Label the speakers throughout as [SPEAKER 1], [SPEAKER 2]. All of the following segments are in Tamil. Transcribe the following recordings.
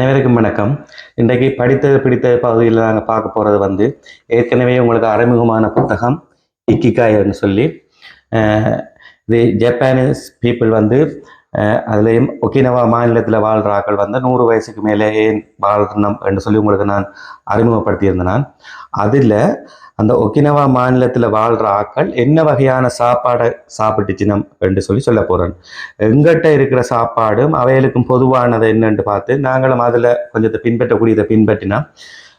[SPEAKER 1] வணக்கம். இன்றைக்கு படித்தது பிடித்த பகுதியில் நாங்கள் பார்க்க போகிறது வந்து ஏற்கனவே உங்களுக்கு அறிமுகமான புத்தகம் இக்கிகாய்னு சொல்லி. இது ஜப்பானீஸ் பீப்புள் வந்து அதுலேயும் ஒக்கினவா மாநிலத்தில் வாழ்கிற ஆக்கள் வந்து நூறு வயசுக்கு மேலே ஏன் வாழணும் என்று சொல்லி உங்களுக்கு நான் அறிமுகப்படுத்தியிருந்தேன் நான் அதில் அந்த ஒக்கினவா மாநிலத்தில் வாழ்கிற ஆக்கள் என்ன வகையான சாப்பாடை சாப்பிட்டுச்சினம் என்று சொல்லி சொல்ல போகிறேன் எங்கிட்ட இருக்கிற சாப்பாடும் அவைகளுக்கும் பொதுவானது என்னென்று பார்த்து நாங்களும் அதில் கொஞ்சத்தை பின்பற்றக்கூடியதை பின்பற்றினா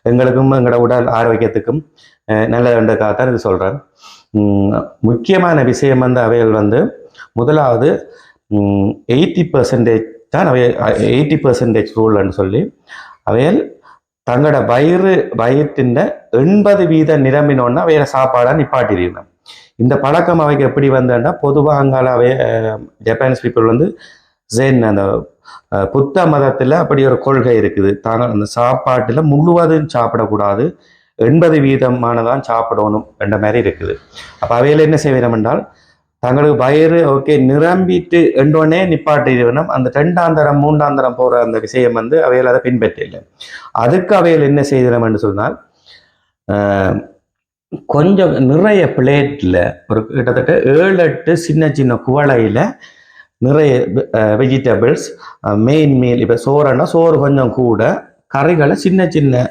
[SPEAKER 1] எங்களுக்கும் எங்களோட உடல் ஆரோக்கியத்துக்கும் அஹ், நல்லதுன்றதுக்காக இது சொல்கிறேன் முக்கியமான விஷயம் வந்து அவைகள் வந்து முதலாவது எயிட்டி பர்சன்டேஜ் தான் அவை எயிட்டி பர்சன்டேஜ் ரூல்னு சொல்லி அவையல் தங்களோட வயிறு வயிற்றின் எண்பது வீத நிரம்பினோன்னா வேற சாப்பாடாக நிப்பாட்டிடுவேன் இந்த பழக்கம் அவைக்கு எப்படி வந்தேன்னா பொதுவாக அங்கால அவைய ஜப்பானீஸ் பீப்புள் வந்து ஜென் அந்த புத்த மதத்தில் அப்படி ஒரு கொள்கை இருக்குது. தாங்க அந்த சாப்பாட்டில் முழுவதும் சாப்பிடக்கூடாது எண்பது வீதமானதான் சாப்பிடணும் என்ற மாதிரி இருக்குது. அப்போ அவையில் என்ன செய்வேன் என்றால் தங்களுக்கு வயிறு ஓகே நிரம்பிட்டு எண்டோனே நிப்பாட்டிடணும் அந்த ரெண்டாந்தரம் மூன்றாந்தரம் போகிற அந்த விஷயம் வந்து அவையில் அதை பின்பற்றில்லை அதுக்கு அவையில் என்ன செய்தனம் என்று சொன்னால் கொஞ்சம் நிறைய பிளேட்டில் ஒரு கிட்டத்தட்ட ஏழு எட்டு சின்ன சின்ன குவளையில் நிறைய வெஜிடபிள்ஸ் மெயின் மீல் இப்போ சோறுன்னா சோறு கொஞ்சம் கூட கறிகளை சின்ன சின்ன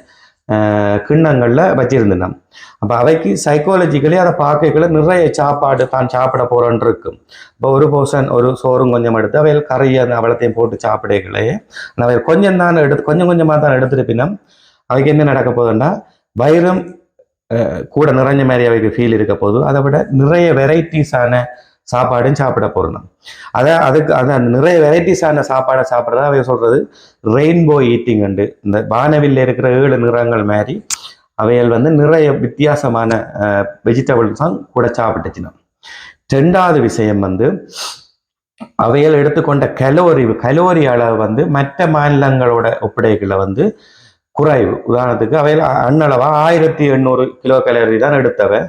[SPEAKER 1] கிண்ணங்களில் வச்சிருந்தேன் அப்போ அவைக்கு சைக்காலஜிக்கலி அதை பார்க்கல நிறைய சாப்பாடு தான் சாப்பிட போகிறோன்னு இருக்கும். இப்போ ஒரு போர்ஷன் ஒரு சோறும் கொஞ்சம் எடுத்து அவையில் கறியை அந்த அவளத்தையும் போட்டு சாப்பிடக்கலையே அவையில் கொஞ்சம் தான் எடுத்து கொஞ்சம் கொஞ்சமாக தான் எடுத்துருப்பினோம் அவைக்கு என்ன நடக்க போகுதுன்னா வயிறும் கூட நிறைஞ்ச மாதிரி அவைக்கு ஃபீல் இருக்க போதும் அதை விட நிறைய வெரைட்டிஸான சாப்பாடும் சாப்பிட போகிறோம் அதை அதுக்கு அந்த நிறைய வெரைட்டிஸான சாப்பாடை சாப்பிட்றதா அவை சொல்கிறது ரெயின்போ ஈட்டிங் உண்டு. இந்த வானவில்ல இருக்கிற ஏழு நிறங்கள் மாதிரி அவைகள் வந்து நிறைய வித்தியாசமான வெஜிடபிள்ஸ் தான் கூட சாப்பிட்டுச்சினோம் ரெண்டாவது விஷயம் வந்து அவைகள் எடுத்துக்கொண்ட கலோரி கலோரி அளவு வந்து மற்ற மாநிலங்களோட ஒப்படைகளை வந்து குறைவு. உதாரணத்துக்கு அவையில் அண்ணளவா ஆயிரத்தி எண்ணூறு கிலோ கலோரி தான் எடுத்தவை.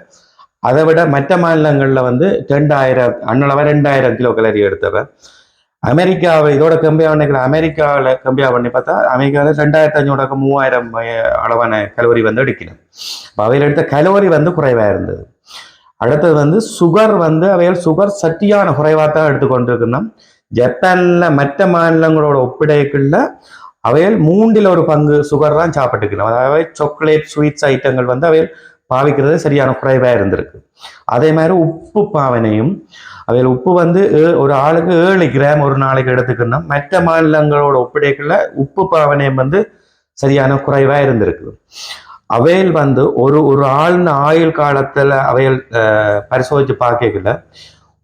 [SPEAKER 1] அதை விட மற்ற மாநிலங்களில் வந்து ரெண்டாயிரம் அண்ணளவா ரெண்டாயிரம் கிலோ கலரி எடுத்தவ அமெரிக்காவை இதோட கம்பேர் பண்ணிக்கிற அமெரிக்காவில் கம்பேர் பண்ணி பார்த்தா அமெரிக்காவில் ரெண்டாயிரத்தி அஞ்சூறு மூவாயிரம் அளவான கலோரி வந்து எடுக்கணும். அப்ப அவையில் எடுத்த கலோரி வந்து குறைவாக இருந்தது. அடுத்தது வந்து சுகர் வந்து அவையில் சுகர் சட்டியான குறைவாக தான் எடுத்துக்கொண்டிருக்கணும் ஜப்பானில் மற்ற மாநிலங்களோட ஒப்பிடைக்குள்ள அவையில் மூன்றில் ஒரு பங்கு சுகர் தான் சாப்பிட்டுக்கணும் அதாவது சாக்லேட் ஸ்வீட்ஸ் ஐட்டங்கள் வந்து அவையில் பாவிக்கிறது சரியான குறைவாக இருந்திருக்கு. அதே மாதிரி உப்பு பாவனையும் அவையில் உப்பு வந்து ஏ- ஒரு ஆளுக்கு ஏழு கிராம் ஒரு நாளைக்கு எடுத்துக்கணும் மற்ற மாநிலங்களோட ஒப்பிடைக்குள்ள உப்பு பாவனையும் வந்து சரியான குறைவாக இருந்திருக்கு. அவையில் வந்து ஒரு ஒரு ஆழ்ந்த ஆயுள் காலத்தில் அவையில் பரிசோதித்து பார்க்கல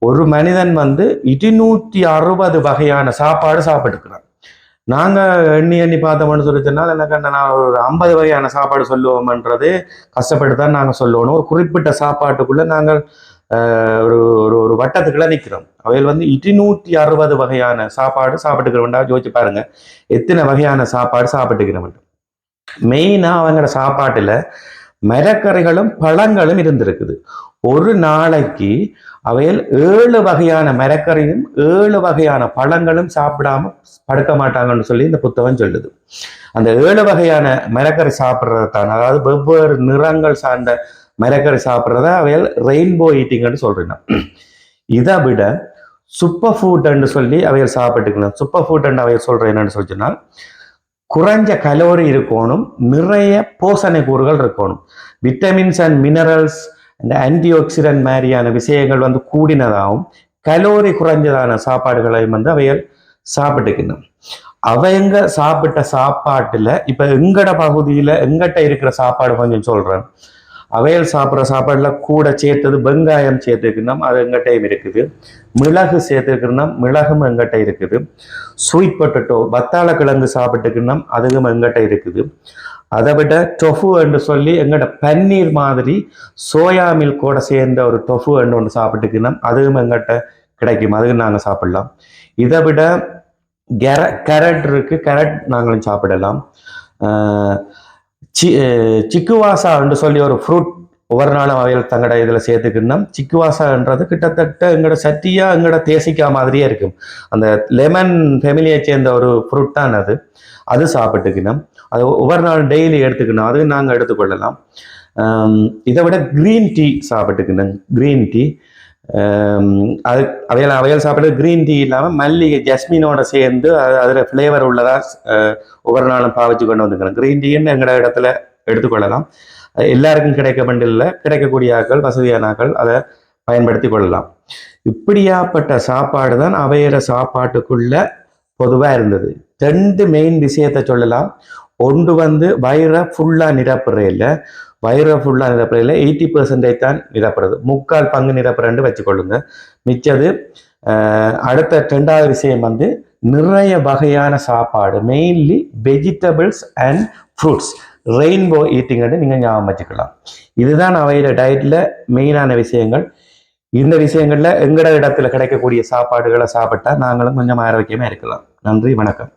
[SPEAKER 1] ஒரு மனிதன் வந்து இருநூற்றி அறுபது வகையான சாப்பாடு சாப்பிட்டுக்கிறான் நாங்கள் எண்ணி எண்ணி பார்த்தோம்னு சொல்லி சொன்னால் எனக்கு நான் ஒரு ஐம்பது வகையான சாப்பாடு சொல்லுவோம்ன்றது கஷ்டப்பட்டு தான் நாங்கள் சொல்லணும் ஒரு குறிப்பிட்ட சாப்பாட்டுக்குள்ளே நாங்கள் ஒரு ஒரு ஒரு வட்டத்துக்குள்ள நிற்கிறோம் அவையில் வந்து இருநூற்றி அறுபது வகையான சாப்பாடு சாப்பிட்டுக்கிறவன்டா யோசிச்சு பாருங்க. எத்தனை வகையான சாப்பாடு சாப்பிட்டுக்கிறோம் மெயினாக அவங்களோட சாப்பாட்டில் மரக்கறிகளும் பழங்களும் இருந்திருக்குது. ஒரு நாளைக்கு அவையில் ஏழு வகையான மரக்கறியும் ஏழு வகையான பழங்களும் சாப்பிடாம படுக்க மாட்டாங்கன்னு சொல்லி இந்த புத்தகம் சொல்லுது. அந்த ஏழு வகையான மரக்கறி சாப்பிட்றது தான் அதாவது வெவ்வேறு நிறங்கள் சார்ந்த மரக்கறி சாப்பிட்றத அவையில் ரெயின்போ ஈட்டிங்னு சொல்றேன் இதை விட சூப்பர் ஃபுட்ன்னு சொல்லி அவையில் சாப்பிட்டுக்கணும். சூப்பர் ஃபுட்ன்னு அவையில் சொல்றேன் என்னன்னு சொல்லி சொன்னால் குறைஞ்ச கலோரி இருக்கணும். நிறைய போசணை கூறுகள் இருக்கணும். விட்டமின்ஸ் அண்ட் மினரல்ஸ் இந்த ஆன்டிஆக்சிடன்ட் மாதிரியான விஷயங்கள் வந்து கூடினதாகவும் கலோரி குறைஞ்சதான சாப்பாடுகளையும் வந்து அவைகள் சாப்பிட்டுக்கணும் அவங்க சாப்பிட்ட சாப்பாட்டுல இப்ப எங்கட பகுதியில எங்கிட்ட இருக்கிற சாப்பாடு கொஞ்சம் சொல்றேன். அவையல் சாப்பிட்ற சாப்பாடுல கூட சேர்த்தது வெங்காயம் சேர்த்துக்கணும் அது எங்கிட்டையும் இருக்குது. மிளகு சேர்த்துக்கணும் மிளகும் எங்கிட்ட இருக்குது. ஸ்வீட் பொட்டட்டோ வத்தாள கிழங்கு சாப்பிட்டுக்கணும் அதுவும் எங்கிட்ட இருக்குது. அதை விட டொஃபு என்று சொல்லி எங்கிட்ட பன்னீர் மாதிரி சோயா மில்கோட சேர்ந்த ஒரு டொஃபு என்று ஒன்று சாப்பிட்டுக்கணும் அதுவும் எங்கிட்ட கிடைக்கும். அதுவும் நாங்கள் சாப்பிடலாம். இதை விட கெர கேரட் இருக்குது கேரட் நாங்களும் சாப்பிடலாம். ஆஹ் சி சிக்குவாசா என்று சொல்லி ஒரு ஃப்ரூட் ஒவ்வொரு நாளும் தங்கட இதில் சேர்த்துக்கணும் சிக்குவாசான்றது கிட்டத்தட்ட எங்களோட சட்டியா எங்களோட தேசிக்கா மாதிரியே இருக்கும். அந்த லெமன் ஃபெமிலியை சேர்ந்த ஒரு ஃப்ரூட் தான் அது. அது சாப்பிட்டுக்கணும் அது ஒவ்வொரு நாள் டெய்லி எடுத்துக்கணும் அது நாங்கள் எடுத்துக்கொள்ளலாம் இதை விட க்ரீன் டீ சாப்பிட்டுக்கணும் க்ரீன் டீ அது அவையல் அவையல் சாப்பிட்றது க்ரீன் டீ இல்லாமல் மல்லிகை ஜஸ்மினோட சேர்ந்து அது அதில் ஃப்ளேவர் உள்ளதாக ஒவ்வொரு நாளும் பாவிச்சு கொண்டு வந்துக்கிறோம் க்ரீன் டீன்னு எங்களோட இடத்துல எடுத்துக்கொள்ளலாம். எல்லாருக்கும் கிடைக்க வேண்டியில் கிடைக்கக்கூடிய ஆட்கள் வசதியான ஆட்கள் அதை பயன்படுத்தி கொள்ளலாம். இப்படியாப்பட்ட சாப்பாடு தான் அவையிற சாப்பாட்டுக்குள்ள பொதுவாக இருந்தது. ரெண்டு மெயின் விஷயத்தை சொல்லலாம். ஒன்று வந்து வயிறை ஃபுல்லாக நிரப்புறையில் வயிறை ஃபுல்லாக நிரப்புறையில் எயிட்டி பர்சன்டேஜ் தான் நிரப்புறது. முக்கால் பங்கு நிரப்புறன்னு வச்சுக்கொள்ளுங்க. மிச்சது அடுத்த ரெண்டாவது விஷயம் வந்து நிறைய வகையான சாப்பாடு mainly vegetables and fruits rainbow ஈட்டிங்கன்னு நீங்கள் ஞாபகம் வச்சுக்கலாம். இதுதான் அவையில டயட்டில் மெயினான விஷயங்கள். இந்த விஷயங்களில் எங்கட இடத்துல கிடைக்கக்கூடிய சாப்பாடுகளை சாப்பிட்டா நாங்களும் கொஞ்சம் ஆரோக்கியமாக இருக்கலாம். நன்றி வணக்கம்.